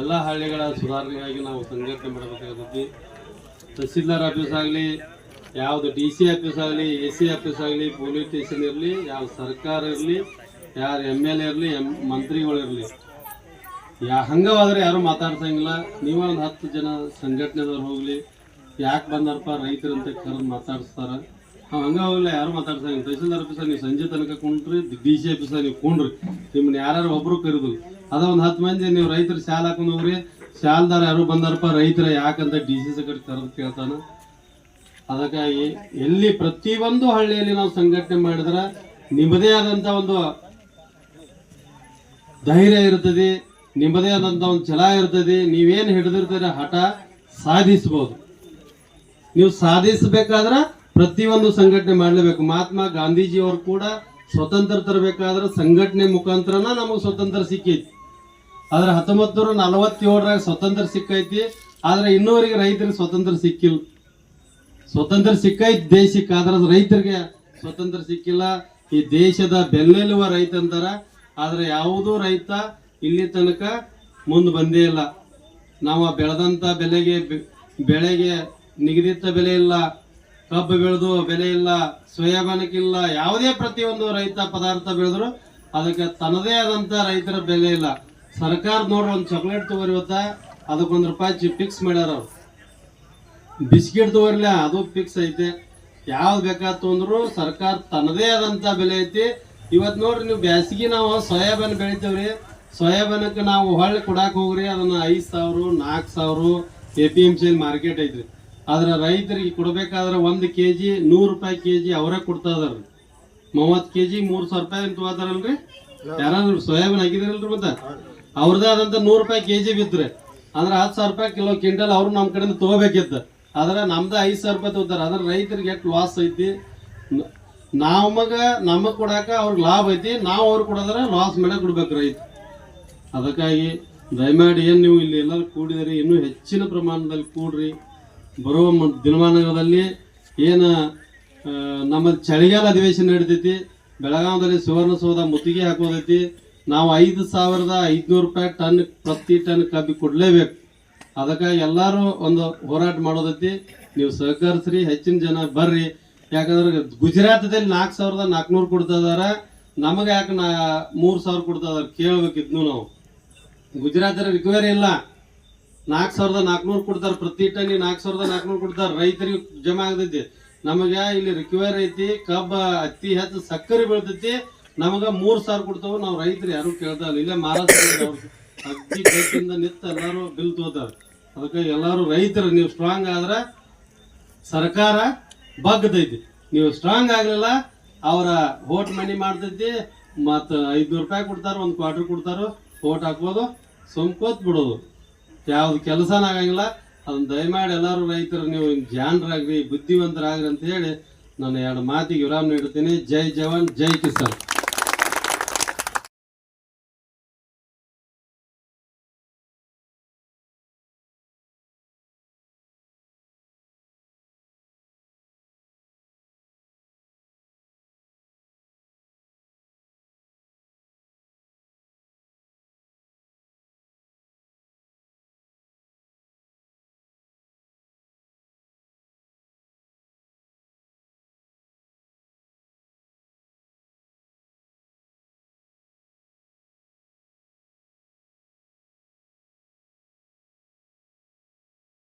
ಎಲ್ಲ ಹಳ್ಳಿಗಳ ಸುಧಾರಣೆಗಾಗಿ ನಾವು ಸಂಘಟನೆ ಮಾಡಬೇಕಾಗುತ್ತೆ. ತಹಸೀಲ್ದಾರ್ ಆಫೀಸ್ ಆಗಲಿ, ಯಾವುದು ಡಿ ಸಿ ಆಫೀಸ್ ಆಗಲಿ ಎ ಸಿ ಆಫೀಸ್ ಆಗಲಿ, ಪೊಲೀಸ್ ಸ್ಟೇಷನ್ ಇರಲಿ ಯಾವ ಸರ್ಕಾರ ಇರಲಿ, ಯಾರು ಎಂ ಎಲ್ ಎ ಇರಲಿ ಎಂ ಮಂತ್ರಿಗಳು ಇರಲಿ ಯಾ ಹಂಗವಾದ್ರೆ ಯಾರು ಮಾತಾಡ್ಸಂಗಿಲ್ಲ. ನೀವೇ ಒಂದು ಹತ್ತು ಜನ ಸಂಘಟನೆದವ್ರು ಹೋಗ್ಲಿ, ಯಾಕೆ ಬಂದಾರಪ್ಪ ರೈತರಂತ ಕರೆದು ಮಾತಾಡಿಸ್ತಾರ. ಹಂಗ ಹೋಗ್ಲಿ ಯಾರು ಮಾತಾಡ್ಸಂಗಿಲ್ಲ. ತಹಸೀಲ್ದಾರ್ ಆಫೀಸರ್ ನೀವು ಸಂಜೆ ತನಕ ಕುಂಡ್ರಿ ಡಿ ಸಿ ಆಫೀಸರ್ ನೀವು ಕುಂಡ್ರಿ. ನಿಮ್ಮನ್ನ ಯಾರು ಒಬ್ರು ಕರೆದು. ಅದ ಒಂದು ಹತ್ತು ಮಂದಿ, ನೀವು ರೈತರು ಶಾಲ ಹಾಕೊಂಡು ಹೋಗ್ರಿ. ಶಾಲ್ದಾರ ಯಾರು ಬಂದಾರಪ್ಪ, ರೈತರ ಯಾಕಂತ ಡಿ ಸಿ ಕಡೆ ಕರೆದು ಕೇಳ್ತಾನ. ಅದಕ್ಕಾಗಿ ಎಲ್ಲಿ ಪ್ರತಿಯೊಂದು ಹಳ್ಳಿಯಲ್ಲಿ ನಾವು ಸಂಘಟನೆ ಮಾಡಿದ್ರೆ ನಿಮ್ಮದೇ ಆದಂತ ಒಂದು ಧೈರ್ಯ ಇರ್ತದೆ. ನಿಮ್ಮದೇ ಆದಂತ ಒಂದು ಛಲ ಇರ್ತದೆ. ನೀವೇನು ಹಿಡಿದಿರ್ತೀರ ಹಠ ಸಾಧಿಸ್ಬೋದು. ನೀವು ಸಾಧಿಸಬೇಕಾದ್ರೆ ಪ್ರತಿಯೊಂದು ಸಂಘಟನೆ ಮಾಡಲೇಬೇಕು. ಮಹಾತ್ಮ ಗಾಂಧೀಜಿಯವರು ಕೂಡ ಸ್ವತಂತ್ರ ತರಬೇಕಾದ್ರೆ ಸಂಘಟನೆ ಮುಖಾಂತರನ ನಮಗೆ ಸ್ವತಂತ್ರ ಸಿಕ್ಕೈತಿ. ಆದ್ರೆ ಹತ್ತೊಂಬತ್ತು ನೂರ ನಲವತ್ತೇಳರಾಗ ಸ್ವತಂತ್ರ ಸಿಕ್ಕೈತಿ. ಆದ್ರೆ ಇನ್ನೂವರೆಗೆ ರೈತರಿಗೆ ಸ್ವತಂತ್ರ ಸಿಕ್ಕಿಲ್ಲ. ಸ್ವತಂತ್ರ ಸಿಕ್ಕೈತಿ ದೇಶಕ್ಕೆ, ಆದ್ರೆ ರೈತರಿಗೆ ಸ್ವತಂತ್ರ ಸಿಕ್ಕಿಲ್ಲ. ಈ ದೇಶದ ಬೆನ್ನೆಲುವ ರೈತ ಆದ್ರೆ ಯಾವುದೂ ರೈತ ಇಲ್ಲಿ ತನಕ ಮುಂದೆ ಬಂದೇ ಇಲ್ಲ. ನಾವು ಬೆಳೆದಂಥ ಬೆಲೆಗೆ ಬೆಳೆಗೆ ನಿಗದಿತ ಬೆಲೆ ಇಲ್ಲ. ಕಬ್ಬು ಬೆಳೆದು ಬೆಲೆ ಇಲ್ಲ. ಸೋಯಾಬಾನಕ್ಕಿಲ್ಲ ಯಾವುದೇ ಪ್ರತಿಯೊಂದು ರೈತ ಪದಾರ್ಥ ಬೆಳೆದ್ರು ಅದಕ್ಕೆ ತನ್ನದೇ ಆದಂಥ ರೈತರ ಬೆಲೆ ಇಲ್ಲ. ಸರ್ಕಾರ ನೋಡ್ರಿ, ಒಂದು ಚಾಕ್ಲೇಟ್ ತಗೋರಿ ಇವತ್ತ. ಅದಕ್ಕೊಂದು ರೂಪಾಯಿ ಚಿ ಫಿಕ್ಸ್ ಮಾಡ್ಯಾರ ಅವ್ರು. ಬಿಸ್ಕಿಟ್ ತಗೋರ್ಲ ಅದು ಫಿಕ್ಸ್ ಐತೆ. ಯಾವ್ದು ಬೇಕಾತು ಅಂದ್ರು ಸರ್ಕಾರ ತನ್ನದೇ ಆದಂತ ಬೆಲೆ ಐತಿ. ಇವತ್ತು ನೋಡ್ರಿ, ನೀವು ಬ್ಯಾಸಿಗೆ ನಾವು ಸೋಯಾಬೀನ್ ಬೆಳಿತೇವ್ರಿ. ಸೋಯಾಬೀನಕ್ಕೆ ನಾವು ಹೊಳ್ಳಿ ಕೊಡಕ್ಕೆ ಹೋಗ್ರಿ, ಅದನ್ನ ಐದು ಸಾವಿರ ನಾಲ್ಕು ಸಾವಿರ A P M C market ಐತ್ರಿ. ಆದ್ರೆ ರೈತರಿಗೆ ಕೊಡಬೇಕಾದ್ರೆ ಒಂದು ಕೆ ಜಿ ನೂರು ರೂಪಾಯಿ ಕೆ ಜಿ ಅವರೇ ಕೊಡ್ತಾ ಇದಾರ್ರಿ ಮೂವತ್ತು ಕೆ ಜಿ ಮೂರು ಸಾವಿರ ರೂಪಾಯಿ ಅಂತ ಹೋದಾರಲ್ರಿ? ಯಾರಾದ್ರೂ ಸೋಯಾಬೀನ್ ಹಾಕಿದ್ರಲ್ರಿ ಮತ್ತೆ? ಅವ್ರದ್ದೇ ಆದಂಥ ನೂರು ರೂಪಾಯಿ ಕೆ ಜಿ ಬಿದ್ದರೆ ಅಂದ್ರೆ ಹತ್ತು ಸಾವಿರ ರೂಪಾಯಿ ಕಿಲೋ ಕ್ವಿಂಟಲ್ ಅವ್ರು ನಮ್ಮ ಕಡೆಯಿಂದ ತಗೋಬೇಕಿತ್ತು. ಆದ್ರೆ ನಮ್ದು ಐದು ಸಾವಿರ ರೂಪಾಯಿ ತಗೋತಾರೆ. ಅದ್ರ ರೈತರಿಗೆ ಎಷ್ಟು ಲಾಸ್ ಐತಿ? ನಮಗ, ನಮಗ್ ಕೊಡಾಕ ಅವ್ರಿಗೆ ಲಾಭ ಐತಿ. ನಾವು ಅವ್ರು ಕೊಡೋದ್ರ ಲಾಸ್ ಮೇಲೆ ಕೊಡ್ಬೇಕು ರೈತ. ಅದಕ್ಕಾಗಿ ದಯಮಾಡಿ ಏನು ನೀವು ಇಲ್ಲಿ ಎಲ್ಲರೂ ಕೂಡಿದರೆ, ಇನ್ನೂ ಹೆಚ್ಚಿನ ಪ್ರಮಾಣದಲ್ಲಿ ಕೂಡ್ರಿ. ಬರುವ ದಿನಮಾನಗಳಲ್ಲಿ ಏನು ನಮ್ಮ ಚಳಿಗಾಲ ಅಧಿವೇಶನ ನಡೀತೈತಿ, ಬೆಳಗಾವದಲ್ಲಿ ಸುವರ್ಣಸೌಧ ಮುತ್ತಿಗೆ ಹಾಕೋದೈತಿ, ನಾವು ಐದು ಸಾವಿರದ ಐದುನೂರು ರೂಪಾಯಿ ಟನ್ ಪ್ರತಿ ಟನ್ ಕಬ್ಬಿ ಕೊಡಲೇಬೇಕು. ಅದಕ್ಕಾಗಿ ಎಲ್ಲರೂ ಒಂದು ಹೋರಾಟ ಮಾಡೋದೈತಿ, ನೀವು ಸಹಕರಿಸ್ರಿ, ಹೆಚ್ಚಿನ ಜನ ಬರ್ರಿ. ಯಾಕಂದ್ರೆ ಗುಜರಾತದಲ್ಲಿ ನಾಲ್ಕು ಸಾವಿರದ ನಾಲ್ಕುನೂರು ಕೊಡ್ತಾ ಇದ್ದಾರೆ ನಮಗೆ ಯಾಕೆ ನಾ ಮೂರು ಸಾವಿರ ಕೊಡ್ತಾ ಇದಾರೆ ಕೇಳಬೇಕಿದ್ನು ನಾವು. ಗುಜರಾತಲ್ಲಿ ರಿಕವರಿ ಇಲ್ಲ ನಾಲ್ಕು ಸಾವಿರದ ನಾಲ್ಕುನೂರು ಕೊಡ್ತಾರೆ ಪ್ರತಿ ಟನ್ನಿ ನಾಲ್ಕು ಸಾವಿರದ ನಾಲ್ಕುನೂರು ಕೊಡ್ತಾರೆ. ರೈತರಿಗೆ ಜಮಾ ಆಗ್ತೈತಿ. ನಮಗೆ ಇಲ್ಲಿ ರಿಕವರಿ ಐತಿ, ಕಬ್ಬ ಅತಿ ಹೆಚ್ಚು ಸಕ್ಕರೆ ಬೀಳ್ತೈತಿ. ನಮಗೆ ಮೂರು ಸಾವಿರ ಕೊಡ್ತಾವ. ನಾವು ರೈತರು ಯಾರು ಕೇಳ್ತಾ ಇಲ್ಲ. ಮಹಾರಾಷ್ಟ್ರ ಅಗ್ದಿ ಗಟ್ಟಿಂದ ನಿಂತು ಎಲ್ಲರೂ ಬಿಲ್ ತೋತಾರೆ ಅದಕ್ಕೆ ಎಲ್ಲರೂ ರೈತರು, ನೀವು ಸ್ಟ್ರಾಂಗ್ ಆದ್ರೆ ಸರ್ಕಾರ ಬಗ್ಗದೈತಿ ನೀವು ಸ್ಟ್ರಾಂಗ್ ಆಗಲಿಲ್ಲ, ಅವರ ಓಟ್ ಮನಿ ಮಾಡ್ತೈತಿ. ಮತ್ತು ಐದುನೂರು ರೂಪಾಯಿ ಕೊಡ್ತಾರೆ, ಒಂದು ಕ್ವಾರ್ಟರ್ ಕೊಡ್ತಾರೋ. ಓಟ್ ಹಾಕ್ಬೋದು ಸುಮ್ಕೋತ್ ಬಿಡೋದು. ಯಾವ್ದು ಕೆಲಸನ ಆಗಂಗಿಲ್ಲ. ಅದನ್ನ ದಯಮಾಡಿ ಎಲ್ಲರೂ ರೈತರು, ನೀವು ಜಾಣರಾಗ್ರಿ ಬುದ್ಧಿವಂತರಾಗ್ರಿ ಅಂತ ಹೇಳಿ ನಾನು ಎರಡು ಮಾತಿಗೆ ವಿರಾಮ ನೀಡುತ್ತೇನೆ ಜೈ ಜವಾನ್, ಜೈ ಕಿಸಾನ್.